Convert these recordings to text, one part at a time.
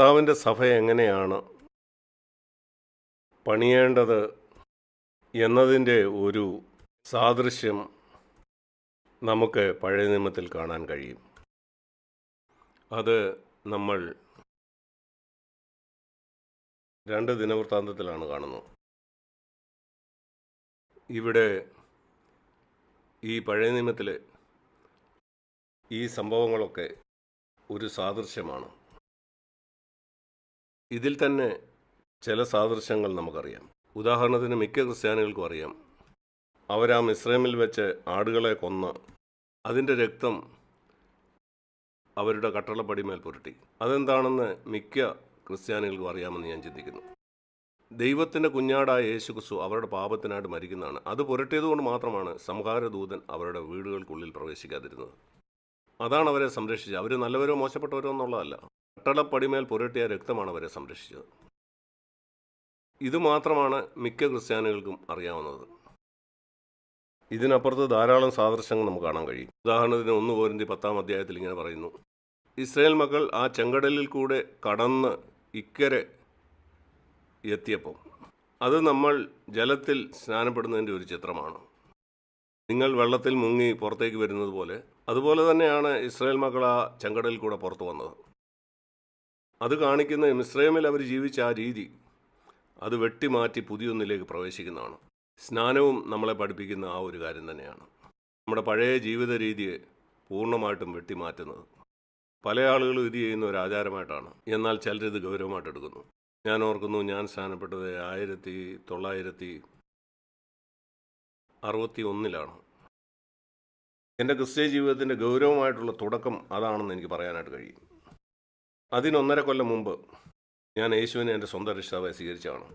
കർത്താവിന്റെ സഭ എങ്ങനെയാണ് പണിയേണ്ടത് എന്നതിന്റെ ഒരു സാദൃശ്യം നമുക്ക് പഴയ നിയമത്തിൽ കാണാൻ കഴിയും. അത് നമ്മൾ രണ്ട് ദിനവൃത്താന്തത്തിലാണ് കാണുന്നത്. ഇവിടെ ഈ പഴയ നിയമത്തിലെ ഈ സംഭവങ്ങളൊക്കെ ഒരു സാദൃശ്യമാണ്. ഇതിൽ തന്നെ ചില സാദൃശ്യങ്ങൾ നമുക്കറിയാം. ഉദാഹരണത്തിന് മിക്ക ക്രിസ്ത്യാനികൾക്കും അറിയാം. അവരാ മിശ്രമിൽ വെച്ച് ആടുകളെ കൊന്ന് അതിന്റെ രക്തം അവരുടെ കട്ടളപ്പടിമേൽ പുരട്ടി. അതെന്താണെന്ന് മിക്ക ക്രിസ്ത്യാനികൾക്കും അറിയാമെന്ന് ഞാൻ ചിന്തിക്കുന്നു. ദൈവത്തിന്റെ കുഞ്ഞാടായ യേശു ക്രിസ്തു അവരുടെ പാപത്തിനായിട്ട് മരിക്കുന്നതാണ്. അത് പുരട്ടിയതുകൊണ്ട് മാത്രമാണ് സംഹാരദൂതൻ അവരുടെ വീടുകൾക്കുള്ളിൽ പ്രവേശിക്കാതിരുന്നത്. അതാണ് അവരെ സംരക്ഷിച്ചത്. അവർ നല്ലവരോ മോശപ്പെട്ടവരോ എന്നുള്ളതല്ല. കട്ടളപ്പടിമേൽ പുരട്ടിയ രക്തമാണ് അവരെ സംരക്ഷിച്ചത്. ഇതുമാത്രമാണ് മിക്ക ക്രിസ്ത്യാനികൾക്കും അറിയാവുന്നത്. ഇതിനപ്പുറത്ത് ധാരാളം സാദൃശ്യങ്ങൾ നമുക്ക് കാണാൻ കഴിയും. ഉദാഹരണത്തിന് ഒന്ന് പോരിന്റെ പത്താം അധ്യായത്തിൽ ഇങ്ങനെ പറയുന്നു. ഇസ്രായേൽ മക്കൾ ആ ചെങ്കടലിൽ കൂടെ കടന്ന് ഇക്കരെ എത്തിയപ്പം അത് നമ്മൾ ജലത്തിൽ സ്നാനപ്പെടുന്നതിന്റെ ഒരു ചിത്രമാണ്. നിങ്ങൾ വെള്ളത്തിൽ മുങ്ങി പുറത്തേക്ക് വരുന്നത് പോലെ അതുപോലെ തന്നെയാണ് ഇസ്രായേൽ മക്കൾ ആ ചെങ്കടലിൽ കൂടെ പുറത്തു വന്നത്. അത് കാണിക്കുന്ന മിശ്രമിൽ അവർ ജീവിച്ച ആ രീതി അത് വെട്ടിമാറ്റി പുതിയൊന്നിലേക്ക് പ്രവേശിക്കുന്നതാണ്. സ്നാനവും നമ്മളെ പഠിപ്പിക്കുന്ന ആ ഒരു കാര്യം തന്നെയാണ്. നമ്മുടെ പഴയ ജീവിത രീതിയെ പൂർണമായിട്ടും വെട്ടിമാറ്റുന്നത്. പല ആളുകളും ഇത് ചെയ്യുന്ന ഒരു ആചാരമായിട്ടാണ്. എന്നാൽ ചിലരിത് ഗൗരവമായിട്ട് എടുക്കുന്നു. ഞാൻ ഓർക്കുന്നു ഞാൻ സ്നാനപ്പെട്ടത് ആയിരത്തി തൊള്ളായിരത്തി അറുപത്തി ഒന്നിലാണ് എന്റെ ക്രിസ്ത്യ ജീവിതത്തിന്റെ ഗൗരവമായിട്ടുള്ള തുടക്കം അതാണെന്ന് എനിക്ക് പറയാനായിട്ട് കഴിയും. അതിനൊന്നര കൊല്ലം മുമ്പ് ഞാൻ യേശുവിനെ എന്റെ സ്വന്തം രക്ഷിതാവായി സ്വീകരിച്ചതാണ്.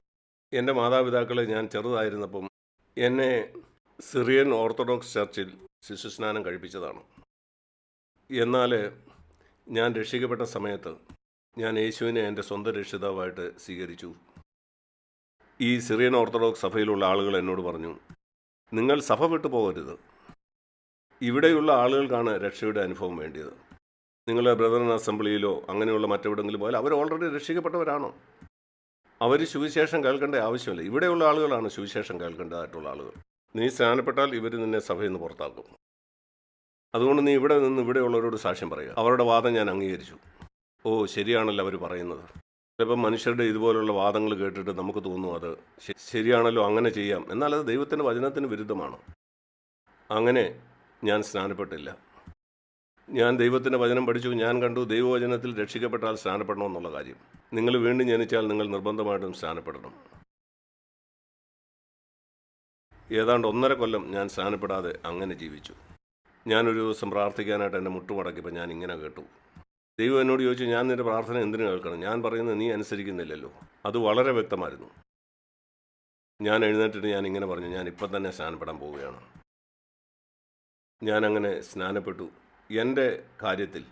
എന്റെ മാതാപിതാക്കളെ ഞാൻ ചെറുതായിരുന്നപ്പം എന്നെ സിറിയൻ ഓർത്തഡോക്സ് ചർച്ചിൽ ശിശുസ്നാനം കഴിപ്പിച്ചതാണ്. എന്നാൽ ഞാൻ രക്ഷിക്കപ്പെട്ട സമയത്ത് ഞാൻ യേശുവിനെ എന്റെ സ്വന്തം രക്ഷിതാവായിട്ട് സ്വീകരിച്ചു. ഈ സിറിയൻ ഓർത്തഡോക്സ് സഭയിലുള്ള ആളുകൾ എന്നോട് പറഞ്ഞു നിങ്ങൾ സഭ വിട്ടു പോകരുത്. ഇവിടെയുള്ള ആളുകൾക്കാണ് രക്ഷയുടെ അനുഭവം വേണ്ടിയത്. നിങ്ങൾ ബ്രദറൻ അസംബ്ലിയിലോ അങ്ങനെയുള്ള മറ്റെവിടെങ്കിലും പോയാൽ അവർ ഓൾറെഡി രക്ഷിക്കപ്പെട്ടവരാണോ? അവർ സുവിശേഷം കേൾക്കേണ്ട ആവശ്യമില്ല. ഇവിടെയുള്ള ആളുകളാണ് സുവിശേഷം കേൾക്കേണ്ടതായിട്ടുള്ള ആളുകൾ. നീ സ്നാനപ്പെട്ടാൽ ഇവർ നിന്നെ സഭയിൽ നിന്ന് പുറത്താക്കും. അതുകൊണ്ട് നീ ഇവിടെ നിന്ന് ഇവിടെയുള്ളവരോട് സാക്ഷ്യം പറയുക. അവരുടെ വാദം ഞാൻ അംഗീകരിച്ചു. ഓ ശരിയാണല്ലോ അവർ പറയുന്നത്. ചിലപ്പോൾ മനുഷ്യരുടെ ഇതുപോലുള്ള വാദങ്ങൾ കേട്ടിട്ട് നമുക്ക് തോന്നും അത് ശരിയാണല്ലോ അങ്ങനെ ചെയ്യാം. എന്നാൽ അത് ദൈവത്തിന്റെ വചനത്തിന് വിരുദ്ധമാണ്. അങ്ങനെ ഞാൻ സ്നാനപ്പെട്ടില്ല. ഞാൻ ദൈവത്തിന്റെ വചനം പഠിച്ചു. ഞാൻ കണ്ടു ദൈവവചനത്തിൽ രക്ഷിക്കപ്പെട്ടാൽ സ്നാനപ്പെടണമെന്നുള്ള കാര്യം. നിങ്ങൾ വീണ്ടും ജനിച്ചാൽ നിങ്ങൾ നിർബന്ധമായിട്ടും സ്നാനപ്പെടണം. ഏതാണ്ട് ഒന്നര കൊല്ലം ഞാൻ സ്നാനപ്പെടാതെ അങ്ങനെ ജീവിച്ചു. ഞാനൊരു ദിവസം പ്രാർത്ഥിക്കാനായിട്ട് എന്റെ മുട്ടുമടക്കിയപ്പോൾ ഞാൻ ഇങ്ങനെ കേട്ടു. ദൈവം എന്നോട് ചോദിച്ചു ഞാൻ നിന്റെ പ്രാർത്ഥന എന്തിനു കേൾക്കണം? ഞാൻ പറയുന്നത് നീ അനുസരിക്കുന്നില്ലല്ലോ. അത് വളരെ വ്യക്തമായിരുന്നു. ഞാൻ എഴുന്നേറ്റിട്ട് ഞാൻ ഇങ്ങനെ പറഞ്ഞു ഞാൻ ഇപ്പം തന്നെ സ്നാനപ്പെടാൻ പോവുകയാണ്. ഞാനങ്ങനെ സ്നാനപ്പെട്ടു. എന്റെ കാര്യത്തിൽ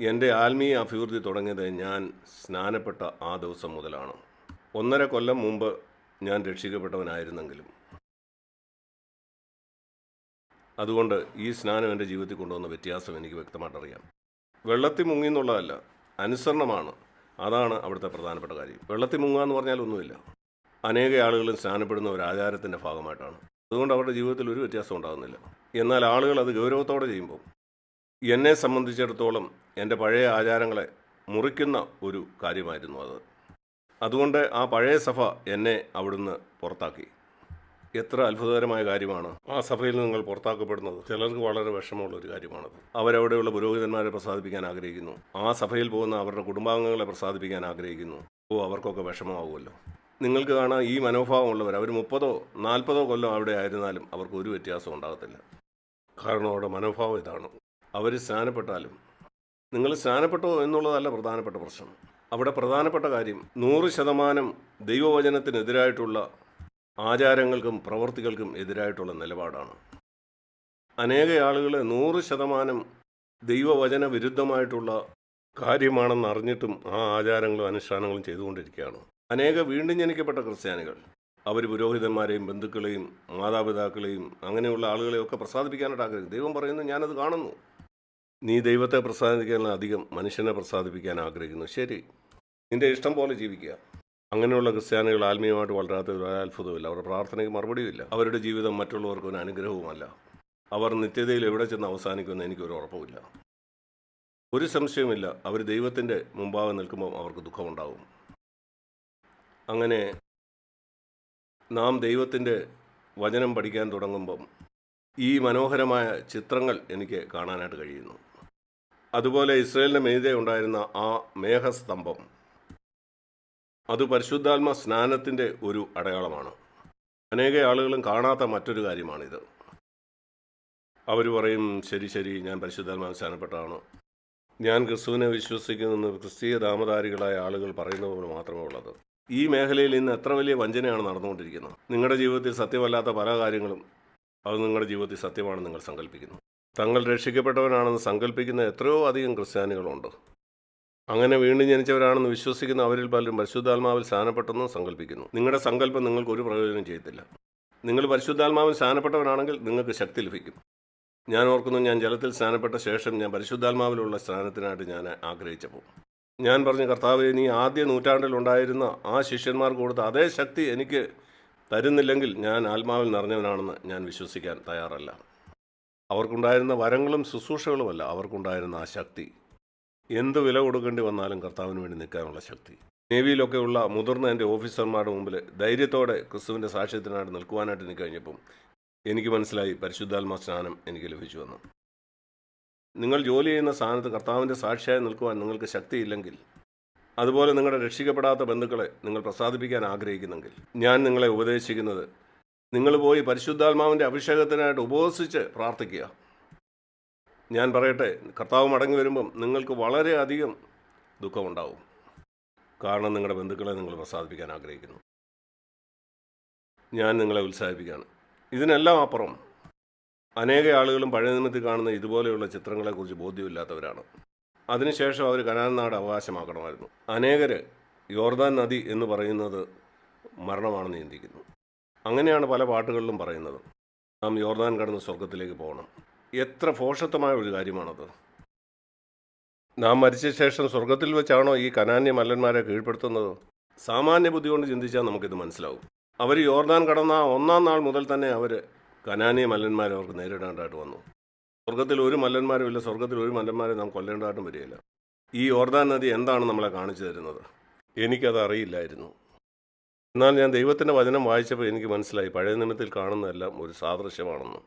എന്റെ ആത്മീയ അഭിവൃദ്ധി തുടങ്ങിയത് ഞാൻ സ്നാനപ്പെട്ട ആ ദിവസം മുതലാണ്. ഒന്നര കൊല്ലം മുമ്പ് ഞാൻ രക്ഷിക്കപ്പെട്ടവനായിരുന്നെങ്കിലും. അതുകൊണ്ട് ഈ സ്നാനം എന്റെ ജീവിതത്തിൽ കൊണ്ടുവന്ന വ്യത്യാസം എനിക്ക് വ്യക്തമായിട്ട് അറിയാം വെള്ളത്തിൽ മുങ്ങി എന്നുള്ളതല്ല അനുസരണമാണ്. അതാണ് അവിടുത്തെ പ്രധാനപ്പെട്ട കാര്യം. വെള്ളത്തിൽ മുങ്ങുക എന്ന് പറഞ്ഞാൽ ഒന്നുമില്ല. അനേക ആളുകളും സ്നാനപ്പെടുന്ന ഒരു ആചാരത്തിന്റെ ഭാഗമായിട്ടാണ്. അതുകൊണ്ട് അവരുടെ ജീവിതത്തിൽ ഒരു വ്യത്യാസം ഉണ്ടാകുന്നില്ല. എന്നാൽ ആളുകൾ അത് ഗൗരവത്തോടെ ചെയ്യുമ്പോൾ എന്നെ സംബന്ധിച്ചിടത്തോളം എന്റെ പഴയ ആചാരങ്ങളെ മുറിക്കുന്ന ഒരു കാര്യമായിരുന്നു അത്. അതുകൊണ്ട് ആ പഴയ സഭ എന്നെ അവിടുന്ന് പുറത്താക്കി. എത്ര അത്ഭുതകരമായ കാര്യമാണ്. ആ സഭയിൽ നിങ്ങൾ പുറത്താക്കപ്പെടുന്നത് ചിലർക്ക് വളരെ വിഷമമുള്ള ഒരു കാര്യമാണത്. അവരവിടെയുള്ള പുരോഹിതന്മാരെ പ്രസാദിപ്പിക്കാൻ ആഗ്രഹിക്കുന്നു. ആ സഭയിൽ പോകുന്ന അവരുടെ കുടുംബാംഗങ്ങളെ പ്രസാദിപ്പിക്കാൻ ആഗ്രഹിക്കുന്നു. ഓ അവർക്കൊക്കെ വിഷമമാവുമല്ലോ. നിങ്ങൾക്ക് കാണാൻ ഈ മനോഭാവമുള്ളവർ. അവർ മുപ്പതോ നാൽപ്പതോ കൊല്ലം അവിടെ ആയിരുന്നാലും അവർക്ക് ഒരു വ്യത്യാസവും ഉണ്ടാകത്തില്ല. കാരണം അവരുടെ മനോഭാവം ഇതാണ്. അവർ സ്നാനപ്പെട്ടാലും. നിങ്ങൾ സ്നാനപ്പെട്ടോ എന്നുള്ളതല്ല പ്രധാനപ്പെട്ട പ്രശ്നം. അവിടെ പ്രധാനപ്പെട്ട കാര്യം നൂറ് ശതമാനം ദൈവവചനത്തിനെതിരായിട്ടുള്ള ആചാരങ്ങൾക്കും പ്രവൃത്തികൾക്കും എതിരായിട്ടുള്ള നിലപാടാണ്. അനേക ആളുകൾ നൂറ് ശതമാനം ദൈവവചന വിരുദ്ധമായിട്ടുള്ള കാര്യമാണെന്ന് അറിഞ്ഞിട്ടും ആ ആചാരങ്ങളും അനുഷ്ഠാനങ്ങളും ചെയ്തുകൊണ്ടിരിക്കുകയാണ്. അനേക വീണ്ടും ജനിക്കപ്പെട്ട ക്രിസ്ത്യാനികൾ അവർ പുരോഹിതന്മാരെയും ബന്ധുക്കളെയും മാതാപിതാക്കളെയും അങ്ങനെയുള്ള ആളുകളെയൊക്കെ പ്രസാദിപ്പിക്കാനായിട്ട് ആഗ്രഹിക്കും ദൈവം പറയുന്നു ഞാനത് കാണുന്നു. നീ ദൈവത്തെ പ്രസാദിപ്പിക്കാൻ അധികം മനുഷ്യനെ പ്രസാദിപ്പിക്കാൻ ആഗ്രഹിക്കുന്നു. ശരി. നിന്റെ ഇഷ്ടം പോലെ ജീവിക്കുക. അങ്ങനെയുള്ള ക്രിസ്ത്യാനികൾ ആത്മീയമായിട്ട് വളരാത്ത ഒരു അത്ഭുതമില്ല അവരുടെ പ്രാർത്ഥനയ്ക്ക് മറുപടിയുമില്ല. അവരുടെ ജീവിതം മറ്റുള്ളവർക്ക് ഒരു അനുഗ്രഹവുമല്ല. അവർ നിത്യതയിൽ എവിടെ ചെന്ന് അവസാനിക്കുമെന്ന് എനിക്കൊരു ഉറപ്പുമില്ല. ഒരു സംശയവുമില്ല. അവർ ദൈവത്തിന്റെ മുമ്പാകെ നിൽക്കുമ്പോൾ അവർക്ക് ദുഃഖമുണ്ടാകും അങ്ങനെ നാം ദൈവത്തിന്റെ വചനം പഠിക്കാൻ തുടങ്ങുമ്പം ഈ മനോഹരമായ ചിത്രങ്ങൾ എനിക്ക് കാണാനായിട്ട് കഴിയുന്നു. അതുപോലെ ഇസ്രയേലിന് മീതെ ഉണ്ടായിരുന്ന ആ മേഘസ്തംഭം അത് പരിശുദ്ധാത്മ സ്നാനത്തിന്റെ ഒരു അടയാളമാണ്. അനേക ആളുകളും കാണാത്ത മറ്റൊരു കാര്യമാണിത്. അവർ പറയും ശരി ശരി ഞാൻ പരിശുദ്ധാത്മാ സ്നാനപ്പെട്ടാണ് ഞാൻ ക്രിസ്തുവിനെ വിശ്വസിക്കുന്നെന്ന് ക്രിസ്തീയ നാമധാരികളായ ആളുകൾ പറയുന്നത് പോലെ മാത്രമേ ഉള്ളത്. ഈ മേഖലയിൽ ഇന്ന് എത്ര വലിയ വഞ്ചനയാണ് നടന്നുകൊണ്ടിരിക്കുന്നത്. നിങ്ങളുടെ ജീവിതത്തിൽ സത്യമല്ലാത്ത പല കാര്യങ്ങളും അത് നിങ്ങളുടെ ജീവിതത്തിൽ സത്യമാണെന്ന് നിങ്ങൾ സങ്കല്പിക്കുന്നു തങ്ങൾ രക്ഷിക്കപ്പെട്ടവരാണെന്ന് സങ്കല്പിക്കുന്ന എത്രയോ അധികം ക്രിസ്ത്യാനികളുണ്ട്. അങ്ങനെ വീണ്ടും ജനിച്ചവരാണെന്ന് വിശ്വസിക്കുന്ന അവരിൽ പലരും പരിശുദ്ധാത്മാവിൽ സ്ഥാനപ്പെട്ടെന്ന് സങ്കല്പിക്കുന്നു നിങ്ങളുടെ സങ്കല്പം നിങ്ങൾക്ക് ഒരു പ്രയോജനം ചെയ്യത്തില്ല. നിങ്ങൾ പരിശുദ്ധാത്മാവിൽ സ്ഥാനപ്പെട്ടവരാണെങ്കിൽ നിങ്ങൾക്ക് ശക്തി ലഭിക്കും. ഞാൻ ഓർക്കുന്നു ഞാൻ ജലത്തിൽ സ്ഥാനപ്പെട്ട ശേഷം ഞാൻ പരിശുദ്ധാത്മാവിലുള്ള സ്ഥാനത്തിനായിട്ട് ഞാൻ ആഗ്രഹിച്ചപ്പോൾ. ഞാൻ പറഞ്ഞു കർത്താവ് നീ ആദ്യ നൂറ്റാണ്ടിലുണ്ടായിരുന്ന ആ ശിഷ്യന്മാർ കൊടുത്ത അതേ ശക്തി എനിക്ക് തരുന്നില്ലെങ്കിൽ ഞാൻ ആത്മാവിൽ നിറഞ്ഞവനാണെന്ന് ഞാൻ വിശ്വസിക്കാൻ തയ്യാറല്ല. അവർക്കുണ്ടായിരുന്ന വരങ്ങളും ശുശ്രൂഷകളുമല്ല അവർക്കുണ്ടായിരുന്ന ആ ശക്തി. എന്ത് വില കൊടുക്കേണ്ടി വന്നാലും കർത്താവിന് വേണ്ടി നിൽക്കാനുള്ള ശക്തി. നേവിയിലൊക്കെയുള്ള മുതിർന്ന എന്റെ ഓഫീസർമാരുടെ മുമ്പിൽ ധൈര്യത്തോടെ ക്രിസ്തുവിന്റെ സാക്ഷ്യത്തിനായിട്ട് നിൽക്കുവാനായിട്ട് എനിക്ക് കഴിഞ്ഞപ്പം എനിക്ക് മനസ്സിലായി പരിശുദ്ധാത്മാ സ്നാനം എനിക്ക് ലഭിച്ചു വന്നു. നിങ്ങൾ ജോലി ചെയ്യുന്ന സ്ഥാനത്ത് കർത്താവിന്റെ സാക്ഷിയായി നിൽക്കുവാൻ നിങ്ങൾക്ക് ശക്തിയില്ലെങ്കിൽ അതുപോലെ നിങ്ങളുടെ രക്ഷിക്കപ്പെടാത്ത ബന്ധുക്കളെ നിങ്ങൾ പ്രസാദിപ്പിക്കാൻ ആഗ്രഹിക്കുന്നെങ്കിൽ ഞാൻ നിങ്ങളെ ഉപദേശിക്കുന്നത് നിങ്ങൾ പോയി പരിശുദ്ധാത്മാവിന്റെ അഭിഷേകത്തിനായിട്ട് ഉപവസിച്ച് പ്രാർത്ഥിക്കുക. ഞാൻ പറയട്ടെ കർത്താവ് മടങ്ങി വരുമ്പം നിങ്ങൾക്ക് വളരെയധികം ദുഃഖമുണ്ടാവും. കാരണം നിങ്ങളുടെ ബന്ധുക്കളെ നിങ്ങൾ പ്രസാദിപ്പിക്കാൻ ആഗ്രഹിക്കുന്നു. ഞാൻ നിങ്ങളെ ഉത്സാഹിപ്പിക്കുകയാണ്. ഇതിനെല്ലാം അപ്പുറം അനേക ആളുകളും പഴയ നിമിത്തി കാണുന്ന ഇതുപോലെയുള്ള ചിത്രങ്ങളെക്കുറിച്ച് ബോധ്യമില്ലാത്തവരാണ്. അതിനുശേഷം അവർ കനാൻ നാട് അവകാശമാക്കണമായിരുന്നു. അനേകർ യോർദാൻ നദി എന്ന് പറയുന്നത് മരണമാണെന്ന് ചിന്തിക്കുന്നു. അങ്ങനെയാണ് പല പാട്ടുകളിലും പറയുന്നത്. നാം യോർദാൻ കടന്ന് സ്വർഗത്തിലേക്ക് പോകണം. എത്ര ഫോഷത്വമായ ഒരു കാര്യമാണത്. നാം മരിച്ച ശേഷം സ്വർഗത്തിൽ വെച്ചാണോ ഈ കനാന്യ മല്ലന്മാരെ കീഴ്പ്പെടുത്തുന്നത്? സാമാന്യ ബുദ്ധി കൊണ്ട് ചിന്തിച്ചാൽ നമുക്കിത് മനസ്സിലാവും. അവർ യോർദാൻ കടന്ന ഒന്നാം നാൾ മുതൽ തന്നെ അവർ കനാനിയ മല്ലന്മാരെ അവർക്ക് നേരിടേണ്ടതായിട്ട് വന്നു. സ്വർഗത്തിൽ ഒരു മല്ലന്മാരും ഇല്ല. സ്വർഗത്തിൽ ഒരു മല്ലന്മാരെ നാം കൊല്ലേണ്ടതായിട്ടും വരികയില്ല. ഈ യോർദാൻ നദി എന്താണ് നമ്മളെ കാണിച്ചു തരുന്നത്? എനിക്കത് അറിയില്ലായിരുന്നു എന്നാൽ ഞാൻ ദൈവത്തിന്റെ വചനം വായിച്ചപ്പോൾ എനിക്ക് മനസ്സിലായി. പഴയ നിമിത്തിൽ കാണുന്നതെല്ലാം ഒരു സാദൃശ്യമാണെന്ന്.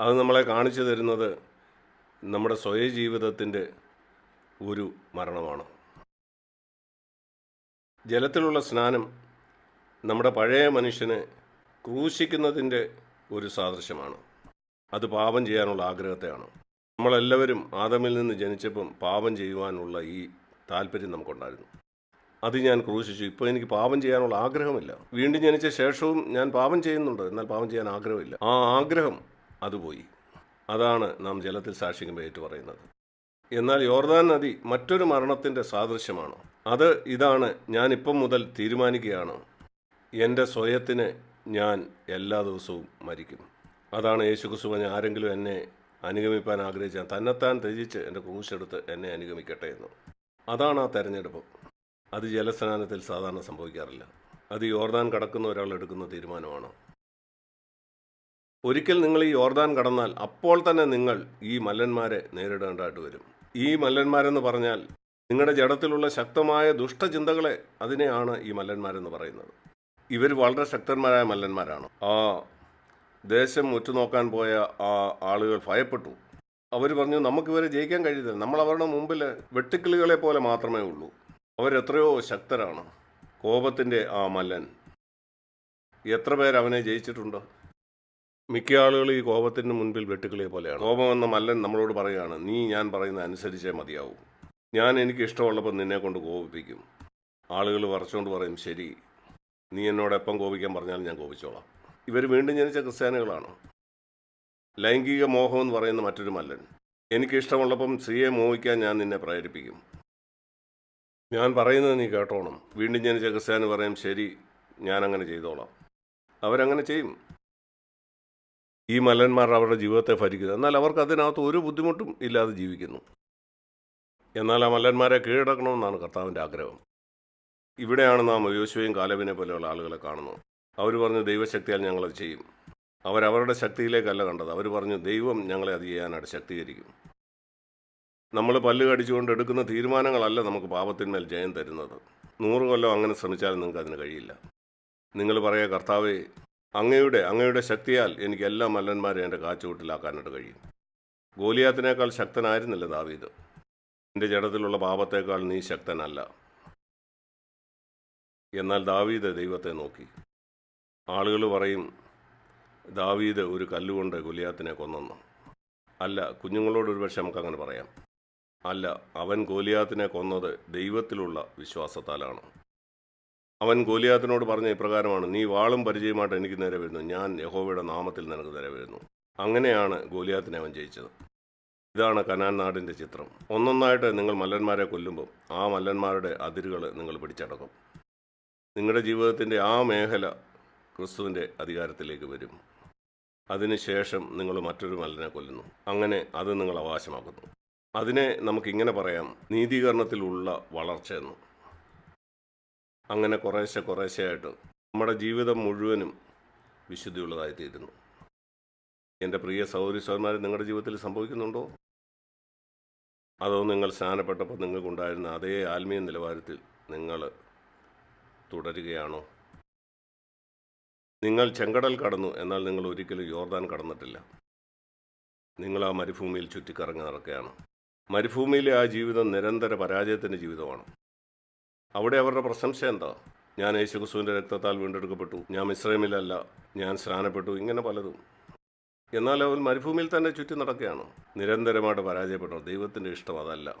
അത് നമ്മളെ കാണിച്ചു തരുന്നത് നമ്മുടെ സ്വയ ജീവിതത്തിന്റെ ഒരു മരണമാണ്. ജലത്തിലുള്ള സ്നാനം നമ്മുടെ പഴയ മനുഷ്യനെ ക്രൂശിക്കുന്നതിന്റെ ഒരു സാദൃശ്യമാണ്. അത് പാപം ചെയ്യാനുള്ള ആഗ്രഹത്തെയാണ്. നമ്മളെല്ലാവരും ആദമിൽ നിന്ന് ജനിച്ചപ്പം പാപം ചെയ്യുവാനുള്ള ഈ താല്പര്യം നമുക്കുണ്ടായിരുന്നു. അത് ഞാൻ ക്രൂശിച്ചു. ഇപ്പോൾ എനിക്ക് പാപം ചെയ്യാനുള്ള ആഗ്രഹമില്ല. വീണ്ടും ജനിച്ച ശേഷവും ഞാൻ പാപം ചെയ്യുന്നുണ്ട്. എന്നാൽ പാപം ചെയ്യാൻ ആഗ്രഹമില്ല. ആ ആഗ്രഹം അതുപോയി അതാണ് നാം ജലത്തിൽ സാക്ഷിക്കുമ്പോൾ ഏറ്റു പറയുന്നത് എന്നാൽ യോർദാൻ നദി മറ്റൊരു മരണത്തിന്റെ സാദൃശ്യമാണ്? അത് ഇതാണ് ഞാൻ ഇപ്പം മുതൽ തീരുമാനിക്കുകയാണ്. എന്റെ സ്വയത്തിന് ഞാൻ എല്ലാ ദിവസവും മരിക്കും. അതാണ് യേശു ക്രിസ്തു പറഞ്ഞ ആരെങ്കിലും എന്നെ അനുഗമിപ്പാൻ ആഗ്രഹിച്ചാൽ തന്നെത്താൻ ത്യജിച്ച് എന്റെ ക്രൂശെടുത്ത് എന്നെ അനുഗമിക്കട്ടെ എന്ന്. അതാണ് ആ തെരഞ്ഞെടുപ്പ്. അത് ജലസ്നാനത്തിൽ സാധാരണ സംഭവിക്കാറില്ല. അത് യോർദാൻ കടക്കുന്ന ഒരാൾ എടുക്കുന്ന തീരുമാനമാണ്? ഒരിക്കൽ നിങ്ങൾ ഈ യോർദാൻ കടന്നാൽ അപ്പോൾ തന്നെ നിങ്ങൾ ഈ മല്ലന്മാരെ നേരിടേണ്ടതായിട്ട് വരും. ഈ മല്ലന്മാരെന്ന് പറഞ്ഞാൽ നിങ്ങളുടെ ജഡത്തിലുള്ള ശക്തമായ ദുഷ്ടചിന്തകളെ അതിനെയാണ് ഈ മല്ലന്മാരെന്ന് പറയുന്നത്. ഇവർ വളരെ ശക്തന്മാരായ മല്ലന്മാരാണ്. ആ ദേശം ഉറ്റുനോക്കാൻ പോയ ആ ആളുകൾ ഭയപ്പെട്ടു. അവർ പറഞ്ഞു നമുക്കിവരെ ജയിക്കാൻ കഴിയുന്നില്ല നമ്മൾ അവരുടെ മുമ്പിൽ വെട്ടുക്കിളികളെ പോലെ മാത്രമേ ഉള്ളൂ. അവരെത്രയോ ശക്തരാണ്. കോപത്തിന്റെ ആ മല്ലൻ. എത്ര പേർ അവനെ ജയിച്ചിട്ടുണ്ട്? മിക്ക ആളുകൾ ഈ കോപത്തിന് മുൻപിൽ വെട്ടുക്കിളിയെ പോലെയാണ്. കോപം എന്ന മല്ലൻ നമ്മളോട് പറയുകയാണ് നീ ഞാൻ പറയുന്ന അനുസരിച്ചേ മതിയാവൂ. ഞാൻ എനിക്ക് ഇഷ്ടമുള്ളപ്പോൾ നിന്നെ കൊണ്ട് കോപിപ്പിക്കും. ആളുകൾ വറച്ചുകൊണ്ട് പറയും ശരി. നീ എന്നോട് എപ്പം കോപിക്കാൻ പറഞ്ഞാലും ഞാൻ കോപിച്ചോളാം. ഇവർ വീണ്ടും ജനിച്ച ക്രിസ്ത്യാനികളാണ്. ലൈംഗിക മോഹം എന്ന് പറയുന്ന മറ്റൊരു മല്ലൻ. എനിക്കിഷ്ടമുള്ളപ്പം സ്ത്രീയെ മോഹിക്കാൻ ഞാൻ നിന്നെ പ്രേരിപ്പിക്കും. ഞാൻ പറയുന്നത് നീ കേട്ടോണം. വീണ്ടും ഞാൻ ക്രിസ്ത്യാനി പറയും ശരി ഞാൻ അങ്ങനെ ചെയ്തോളാം. അവരങ്ങനെ ചെയ്യും. ഈ മലന്മാർ അവരുടെ ജീവിതത്തെ ഭരിക്കുന്നത് എന്നാൽ അവർക്ക് അതിനകത്ത് ഒരു ബുദ്ധിമുട്ടും ഇല്ലാതെ ജീവിക്കുന്നു. എന്നാൽ ആ മല്ലന്മാരെ കീഴടക്കണമെന്നാണ് കർത്താവിന്റെ ആഗ്രഹം. ഇവിടെയാണ് നാം യോശുവയും കാലവിനെ പോലെയുള്ള ആളുകളെ കാണുന്നത്. അവർ പറഞ്ഞു ദൈവശക്തിയാൽ ഞങ്ങളത് ചെയ്യും. അവരവരുടെ ശക്തിയിലേക്കല്ല കണ്ടത്. അവർ പറഞ്ഞു ദൈവം ഞങ്ങളെ അത് ചെയ്യാനായിട്ട് ശക്തീകരിക്കും. നമ്മൾ പല്ല് കടിച്ചുകൊണ്ട് എടുക്കുന്ന തീരുമാനങ്ങളല്ല നമുക്ക് പാപത്തിന്മേൽ ജയം തരുന്നത്. നൂറ് കൊല്ലം അങ്ങനെ ശ്രമിച്ചാലും നിങ്ങൾക്ക് അതിന് കഴിയില്ല. നിങ്ങൾ പറയുക കർത്താവേ അങ്ങയുടെ അങ്ങയുടെ ശക്തിയാൽ എനിക്ക് എല്ലാ മല്ലന്മാരെയും എന്റെ കാച്ചുകൂട്ടിലാക്കാനായിട്ട് കഴിയും. ഗോലിയാത്തിനേക്കാൾ ശക്തനായിരുന്നില്ല ദാവീദ്. എന്റെ ജഡത്തിലുള്ള പാപത്തേക്കാൾ നീ ശക്തനല്ല. എന്നാൽ ദാവീദ് ദൈവത്തെ നോക്കി. ആളുകൾ പറയും ദാവീദ് ഒരു കല്ലുകൊണ്ട് ഗുലിയാത്തിനെ കൊന്നെന്ന്. അല്ല കുഞ്ഞുങ്ങളോട് ഒരുപക്ഷെ നമുക്കങ്ങനെ പറയാം. അല്ല അവൻ ഗോലിയാത്തിനെ കൊന്നത് ദൈവത്തിലുള്ള വിശ്വാസത്താലാണ്. അവൻ ഗോലിയാത്തിനോട് പറഞ്ഞ ഇപ്രകാരമാണ് നീ വാളും പരിചയമായിട്ട് എനിക്ക് നേരെ വരുന്നു. ഞാൻ യഹോവയുടെ നാമത്തിൽ നിനക്ക് നേരെ വരുന്നു. അങ്ങനെയാണ് ഗോലിയാത്തിനെ അവൻ ജയിച്ചത്. ഇതാണ് കനാൻ നാടിന്റെ ചിത്രം. ഒന്നൊന്നായിട്ട് നിങ്ങൾ മല്ലന്മാരെ കൊല്ലുമ്പോൾ ആ മല്ലന്മാരുടെ അതിരുകൾ നിങ്ങൾ പിടിച്ചടക്കും. നിങ്ങളുടെ ജീവിതത്തിന്റെ ആ മേഖല ക്രിസ്തുവിന്റെ അധികാരത്തിലേക്ക് വരും. അതിനുശേഷം നിങ്ങൾ മറ്റൊരു മല്ലനെ കൊല്ലുന്നു. അങ്ങനെ അത് നിങ്ങൾ അവകാശമാക്കുന്നു. അതിനെ നമുക്കിങ്ങനെ പറയാം. നീതീകരണത്തിലുള്ള വളർച്ചയെന്ന്. അങ്ങനെ കുറേശ്ശെ കുറേശ്ശെയായിട്ട് നമ്മുടെ ജീവിതം മുഴുവനും വിശുദ്ധിയുള്ളതായിത്തീരുന്നു. എന്റെ പ്രിയ സഹോദരി സഹോദരന്മാരെ നിങ്ങളുടെ ജീവിതത്തിൽ സംഭവിക്കുന്നുണ്ടോ? അതോ നിങ്ങൾ സ്നാനപ്പെട്ടപ്പോൾ നിങ്ങൾക്കുണ്ടായിരുന്ന അതേ ആത്മീയ നിലവാരത്തിൽ നിങ്ങൾ തുടരുകയാണോ? നിങ്ങൾ ചെങ്കടൽ കടന്നു എന്നാൽ നിങ്ങൾ ഒരിക്കലും യോർദാൻ കടന്നിട്ടില്ല. നിങ്ങൾ ആ മരുഭൂമിയിൽ ചുറ്റിക്കറങ്ങി നടക്കുകയാണ്. മരുഭൂമിയിലെ ആ ജീവിതം നിരന്തര പരാജയത്തിന്റെ ജീവിതമാണ്. അവിടെ അവരുടെ പ്രശംസ എന്താ? ഞാൻ യേശുക്രിസ്തുവിന്റെ രക്തത്താൽ വീണ്ടെടുക്കപ്പെട്ടു. ഞാൻ മിശ്രമിലല്ല ഞാൻ സ്നാനപ്പെട്ടു. ഇങ്ങനെ പലതും. എന്നാൽ അവൻ മരുഭൂമിയിൽ തന്നെ ചുറ്റി നടക്കുകയാണ്. നിരന്തരമായിട്ട് പരാജയപ്പെട്ടു. ദൈവത്തിന്റെ ഇഷ്ടം അതല്ല.